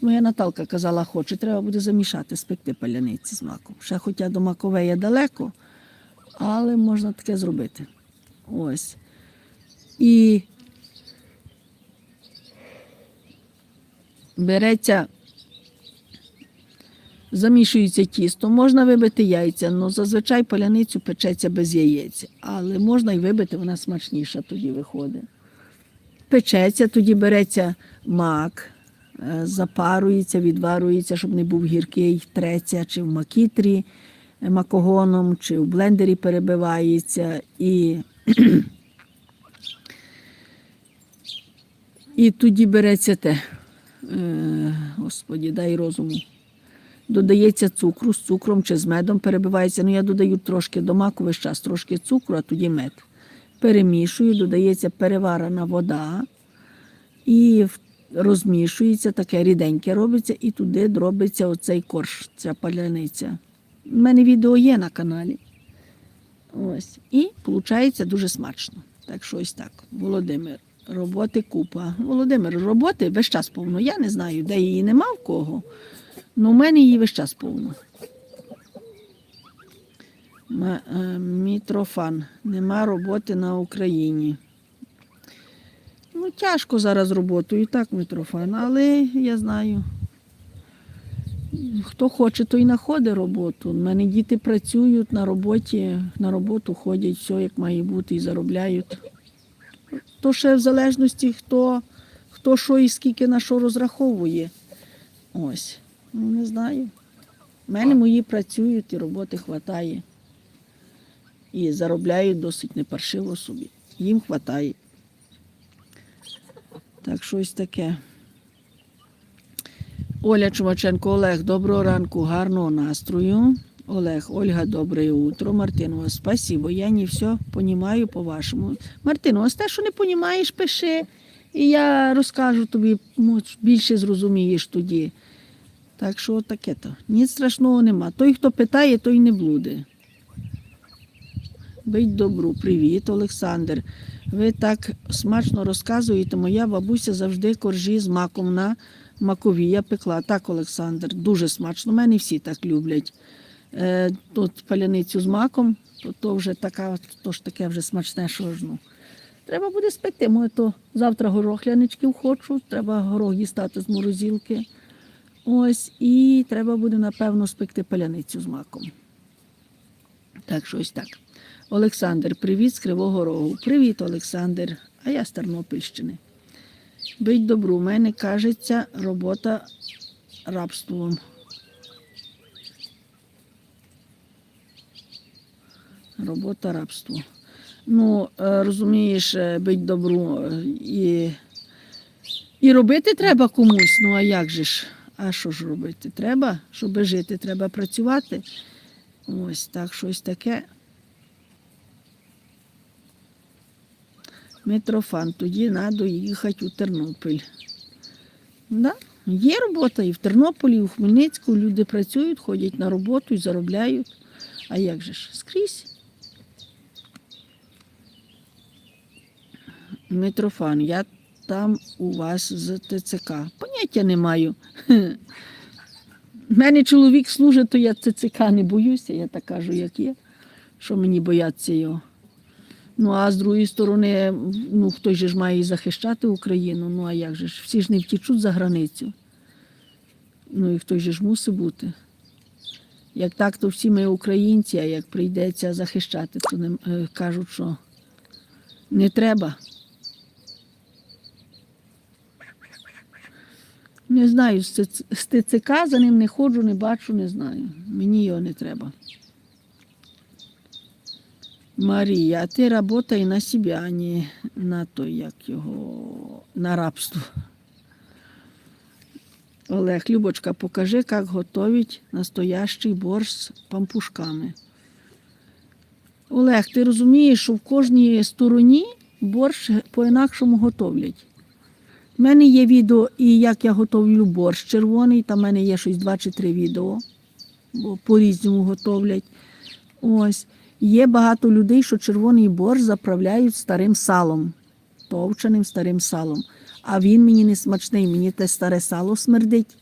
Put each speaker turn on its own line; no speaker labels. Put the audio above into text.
Моя Наталка казала, хоче, треба буде замішати, спекти паляниці з маком. Ще хоча до Маковея далеко, але можна таке зробити. Ось. І береться, замішується тісто, можна вибити яйця, але зазвичай паляницю печеться без яєць. Але можна і вибити, вона смачніша тоді виходить. Печеться, тоді береться мак, запарується, відварюється, щоб не був гіркий, треться чи в макітрі е, макогоном, чи в блендері перебивається. І, і тоді береться те, е, господі, дай розуму. Додається цукру з цукром чи з медом перебивається. Ну, я додаю трошки до маку весь час, трошки цукру, а тоді мед. Перемішую, додається переварена вода і в- розмішується, таке ріденьке робиться, і туди робиться оцей корж, ця паляниця. У мене відео є на каналі. Ось. І виходить дуже смачно. Так що ось так. Володимир, роботи купа. Володимир, роботи весь час повно. Я не знаю, де її нема в кого. але в мене її весь час повно. Е, Мітрофан. Нема роботи на Україні. Ну, тяжко зараз роботу, і так Митрофан, але я знаю. Хто хоче, той знаходить роботу. У мене діти працюють на роботі, на роботу ходять, все як має бути, і заробляють. То ще в залежності, хто, хто що і скільки на що розраховує. Ось. Ну, не знаю. У мене мої працюють і роботи вистачає. І заробляють досить непаршиво собі. Їм вистачає. Так, щось таке. Оля Чумаченко, Олег, доброго ранку, гарного настрою. Олег, Ольга, доброе утро. Мартинова, спасибо. Я не все понимаю по-вашому. Мартино, ось те, що не понімаєш, пиши. І я розкажу тобі, більше зрозумієш тоді. Так що таке то. Ніц страшного нема. Той, хто питає, той не блуде. Бить добру, привіт, Олександр. Ви так смачно розказуєте. Моя бабуся завжди коржі з маком на макові. Я пекла. Так, Олександр, дуже смачно. Мене всі так люблять. Е, тут паляницю з маком, то, то вже така, то ж таке вже смачне, що ж ну. Треба буде спекти. Може, то завтра горохляничків хочу, треба горох дістати з морозилки. Ось, і треба буде, напевно, спекти паляницю з маком. Так, що ось так. Олександр, привіт з Кривого Рогу. Привіт, Олександр. А я з Тернопільщини. Бить добру, у мене кажеться робота рабством. Робота рабство. Ну, е, розумієш, е, бить добру і, і робити треба комусь. Ну а як же ж? А що ж робити? Треба, щоб жити, треба працювати. Ось так, щось таке. Митрофан, тоді треба їхати у Тернопіль. Да? Є робота і в Тернополі, і у Хмельницьку. Люди працюють, ходять на роботу і заробляють. А як же ж? Скрізь. Митрофан, я там у вас з ТЦК. Поняття не маю. У мене чоловік служить, то я ТЦК не боюся, я так кажу, як є. Що мені бояться його. Ну, а з другої сторони, ну, же ж має захищати Україну. Ну, а як же ж? Всі ж не втічуть за границю. Ну і же ж мусить бути. Як так, то всі ми українці, а як прийдеться захищати, то не, е, кажуть, що не треба. Не знаю, з ТЦК за ним не ходжу, не бачу, не знаю. Мені його не треба. Марія, а ти работай на себе, а не на то, як його, на рабство. Олег, Любочка, покажи, як готовить настоящий борщ з пампушками. Олег, ти розумієш, що в кожній стороні борщ по-інакшому готовлять. У мене є відео, і як я готовлю борщ червоний, там в мене є щось два чи три відео, бо по-різному готовлять. Ось. Є багато людей, що червоний борщ заправляють старим салом, товченим старим салом. А він мені не смачний, мені те старе сало смердить.